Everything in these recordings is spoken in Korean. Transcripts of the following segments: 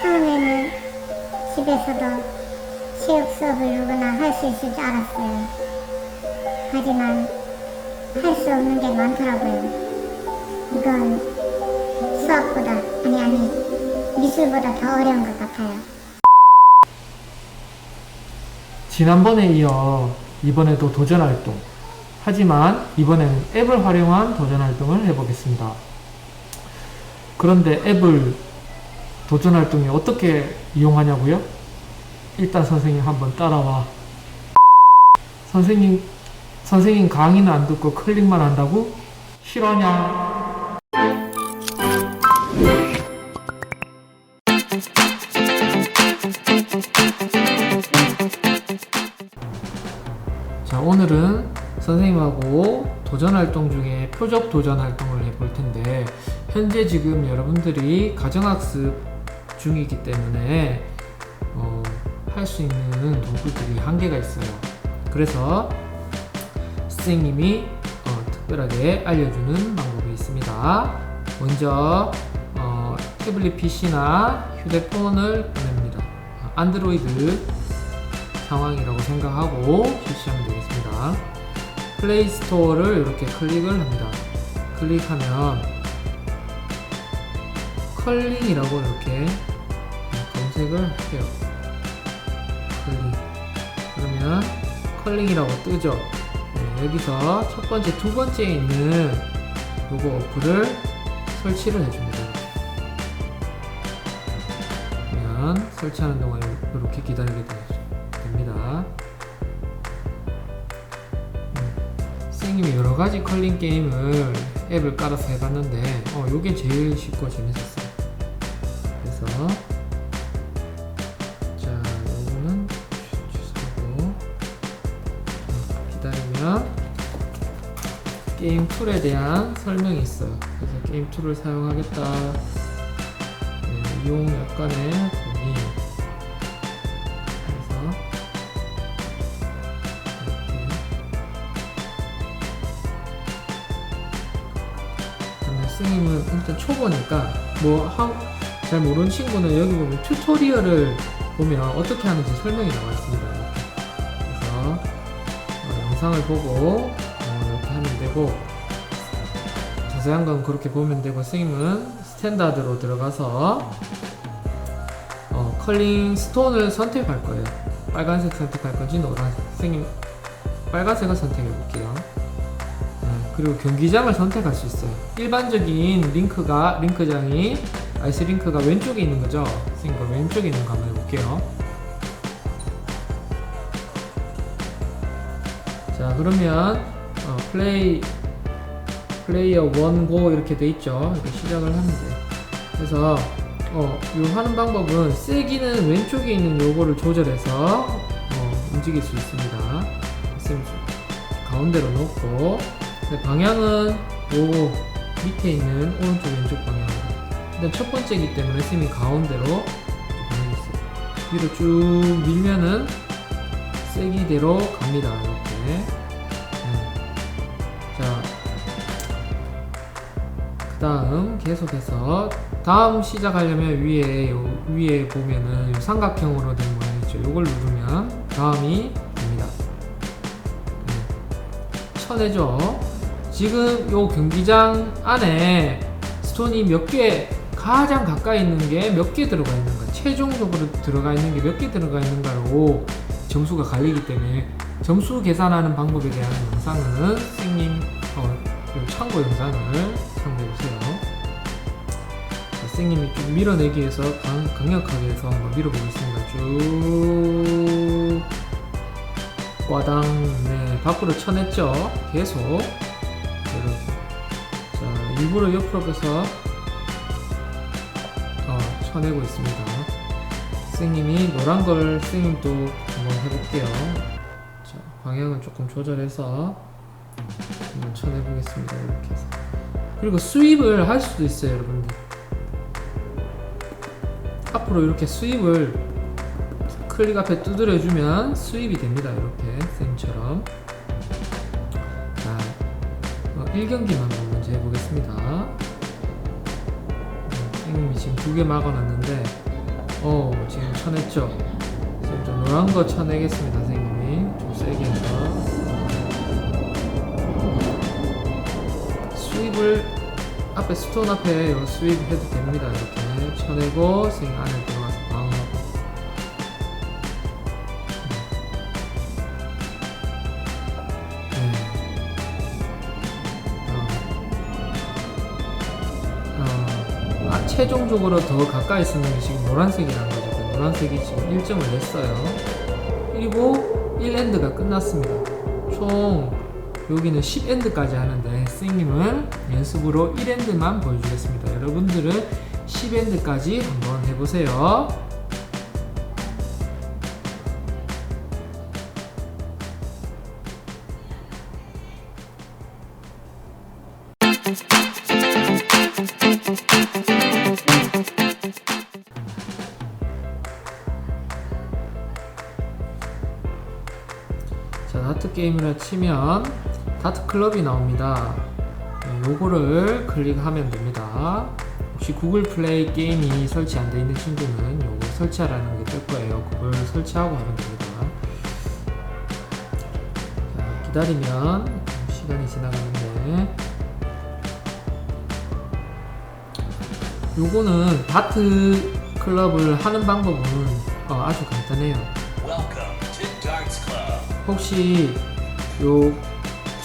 처음에는 집에서도 체육 수업을 하거나 할 수 있을 줄 알았어요. 하지만 할 수 없는 게 많더라고요. 이건 수학보다, 아니, 아니, 미술보다 더 어려운 것 같아요. 지난번에 이어 이번에도 도전 활동. 하지만 이번에는 앱을 활용한 도전 활동을 해보겠습니다. 그런데 앱을 도전 활동에 어떻게 이용하냐고요? 일단 선생님 한번 따라와. 선생님, 선생님 강의는 안 듣고 클릭만 한다고? 실화냐? 자, 오늘은 선생님하고 도전 활동 중에 표적 도전 활동을 해볼 텐데, 현재 지금 여러분들이 가정학습 중이기 때문에, 어, 할 수 있는 도구들이 한계가 있어요. 그래서 선생님이 어, 특별하게 알려주는 방법이 있습니다. 먼저, 어, 태블릿 PC나 휴대폰을 보냅니다. 안드로이드 상황이라고 생각하고 실시하면 되겠습니다. 플레이 스토어를 이렇게 클릭을 합니다. 클릭하면 컬링이라고 이렇게 검색을 해요. 컬링. 그러면 컬링이라고 뜨죠. 네, 여기서 첫 번째, 두 번째에 있는 요거 어플을 설치를 해줍니다. 그러면 설치하는 동안 이렇게 기다리게. 됩니다. 음, 선생님이 여러 가지 컬링 게임을 앱을 깔아서 해봤는데, 어, 요게 제일 쉽고 재밌었어요. 음, 기다리면, 게임 툴에 대한 설명이 있어요. 그래서 게임 툴을 사용하겠다. 네, 이용 약관의 범위. 그래서 이렇게 선생님은 일단 초보니까 뭐잘 모르는 친구는 여기 보면 튜토리얼을 보면 어떻게 하는지 설명이 나와 있습니다. 영상을 보고 어, 이렇게 하면 되고 자세한 건 그렇게 보면 되고 선생님은 스탠다드로 들어가서 어, 컬링 스톤을 선택할 거예요. 빨간색 선택할 건지 노란색. 선생님 빨간색을 선택해 볼게요. 네, 그리고 경기장을 선택할 수 있어요. 일반적인 링크가 링크장이 아이스 링크가 왼쪽에 있는 거죠. 선생님 그 왼쪽에 있는 거 한번 해볼게요. 자 그러면 어, 플레이 플레이어 원고 이렇게 돼 있죠. 이렇게 시작을 하면 돼요. 그래서 어, 요 하는 방법은 세기는 왼쪽에 있는 요거를 조절해서 어, 움직일 수 있습니다. 쌤 가운데로 놓고 방향은 요 밑에 있는 오른쪽 왼쪽 방향으로 일단 첫 번째이기 때문에 쌤이 가운데로 방향했어요. 위로 쭉 밀면은 세기대로 갑니다. 이렇게 다음 계속해서 다음 시작하려면 위에 요 위에 보면은 요 삼각형으로 된 모양 있죠. 요걸 누르면 다음이 됩니다. 네. 쳐내죠. 지금 요 경기장 안에 스톤이 몇 개 가장 가까이 있는 게 몇 개 들어가 있는가 최종적으로 들어가 있는 게 몇 개 들어가 있는가로 점수가 갈리기 때문에 점수 계산하는 방법에 대한 영상은 선생님 어, 요 참고 영상을 참고 선생님이 좀 밀어내기 위해서 강, 강력하게 해서 한번 밀어보겠습니다. 쭉 과당 네 밖으로 쳐냈죠. 계속 이렇게 자 일부러 옆으로 빼서 어, 쳐내고 있습니다. 선생님이 노란 걸 선생님도 한번 해볼게요. 자 방향은 조금 조절해서 한번 쳐내보겠습니다. 이렇게 해서 그리고 수입을 할 수도 있어요, 여러분들. 앞으로 이렇게 수입을 클릭 앞에 두드려주면 수입이 됩니다. 이렇게 쌤처럼. 자, 어, 1경기만 먼저 해보겠습니다. 음, 선생님이 지금 두 개 막아놨는데 어 지금 쳐냈죠 지금 좀 노란 거 쳐내겠습니다 선생님이 좀 세게 해서 스윕을 앞에 스톤 앞에 요 스윕 해도 됩니다 이렇게 쳐내고 스윙 안에 들어가서 방어하고 네. 어. 어, 아, 최종적으로 더 가까이 쓰는 게 지금 노란색이라는 거죠. 그 노란색이 지금 1점을 냈어요. 그리고 1엔드가 끝났습니다. 총 여기는 10엔드까지 하는데 스님은 연습으로 1엔드만 보여주겠습니다. 여러분들은 10엔드까지 한번 해보세요. 자, 다트 게임이라 치면 다트 클럽이 나옵니다. 네, 요거를 클릭하면 됩니다. 혹시 구글 플레이 게임이 설치 안돼 있는 친구는 요거 설치하라는 게 뜰 거예요. 그걸 설치하고 하면 됩니다. 자, 기다리면 시간이 지나가는데 요거는 다트 클럽을 하는 방법은 어, 아주 간단해요. 혹시 요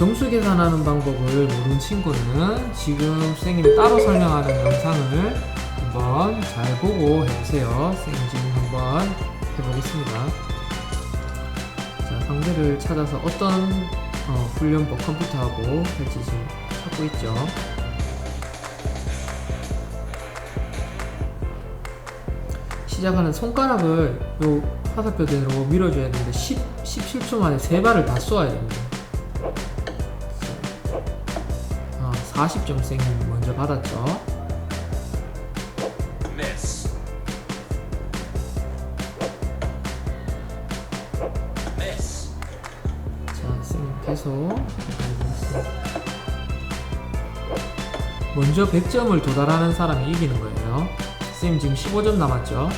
점수 계산하는 방법을 모르는 친구는 지금 선생님이 따로 설명하는 영상을 한번 잘 보고 해보세요. 선생님 지금 한번 해보겠습니다. 자, 상대를 찾아서 어떤 어, 훈련법 컴퓨터하고 할지 지금 찾고 있죠. 시작하는 손가락을 요 화살표대로 밀어줘야 되는데 10, 17초 만에 세 발을 다 쏘아야 됩니다. 40점 쌤이 먼저 받았죠. Miss. Miss. 자, 쌤 계속. 먼저 100점을 도달하는 사람이 이기는 거예요. 쌤 지금 15점 남았죠.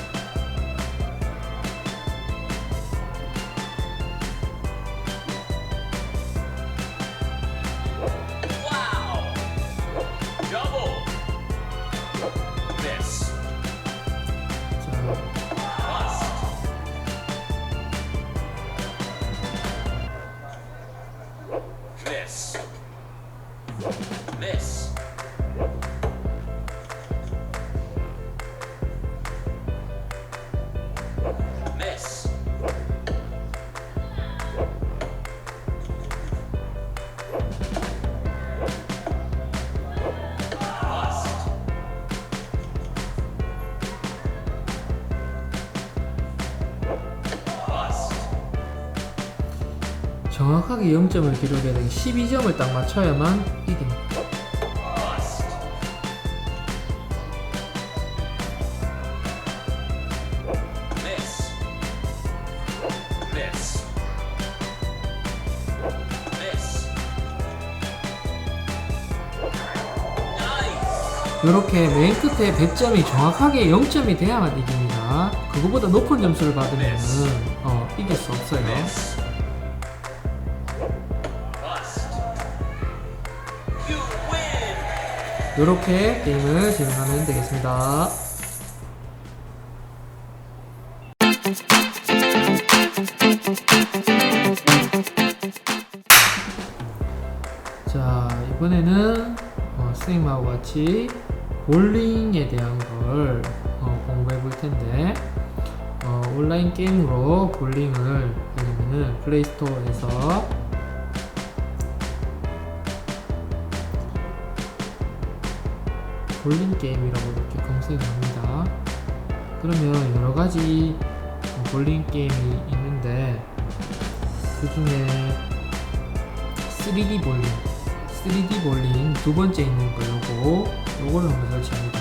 정확하게 0점을 기록해야 되고 12점을 딱 맞춰야만 이깁니다. 이렇게 맨 끝에 100점이 정확하게 0점이 돼야만 이깁니다. 그거보다 높은 점수를 받으면 어, 이길 수 없어요. 이렇게 게임을 진행하면 되겠습니다. 자, 이번에는 어, 선생님하고 같이 볼링에 대한 걸 어, 공부해 볼 텐데, 어, 온라인 게임으로 볼링을 하려면은 플레이스토어에서 볼링 게임이라고 이렇게 검색을 합니다. 그러면 여러 가지 어, 볼링 게임이 있는데 그 중에 3D 볼링, 3D 볼링 두 번째 있는 거 요거 요거를 한번 설치합니다.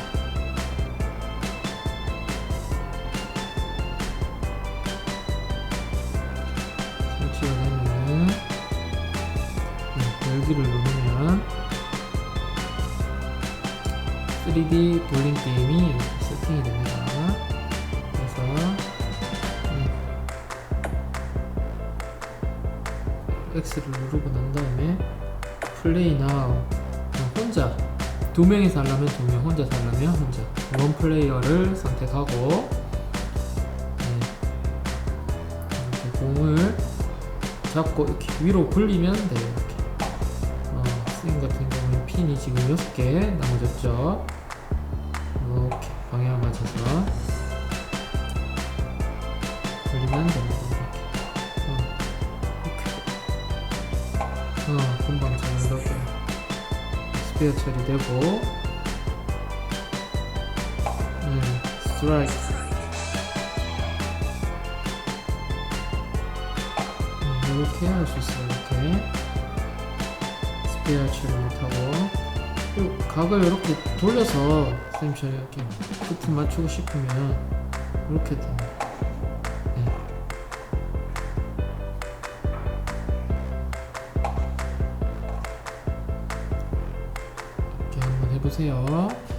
설치가 되면은 네, 여기를 누르면 3D 볼링 게임이 이렇게 세팅이 됩니다. 그래서 음, X를 누르고 난 다음에 플레이 나우 혼자 두 명이 살라면 두 명, 혼자 살라면 혼자 원 플레이어를 선택하고 네. 이렇게 공을 잡고 이렇게 위로 굴리면 돼요. 이렇게 어, 스윙 같은 경우는 핀이 지금 6개 남아졌죠. 맞춰서. 굴리면 됩니다 이렇게 어, 이렇게 어, 금방 잘 이렇게 스페어 처리되고. 음, 스트라이크 음, 이렇게 할 수 있어요 이렇게. 스페어 처리 못하고 각을 이렇게 돌려서 선생님처럼 이렇게 끝을 맞추고 싶으면 이렇게 됩니다 네. 이렇게 한번 해보세요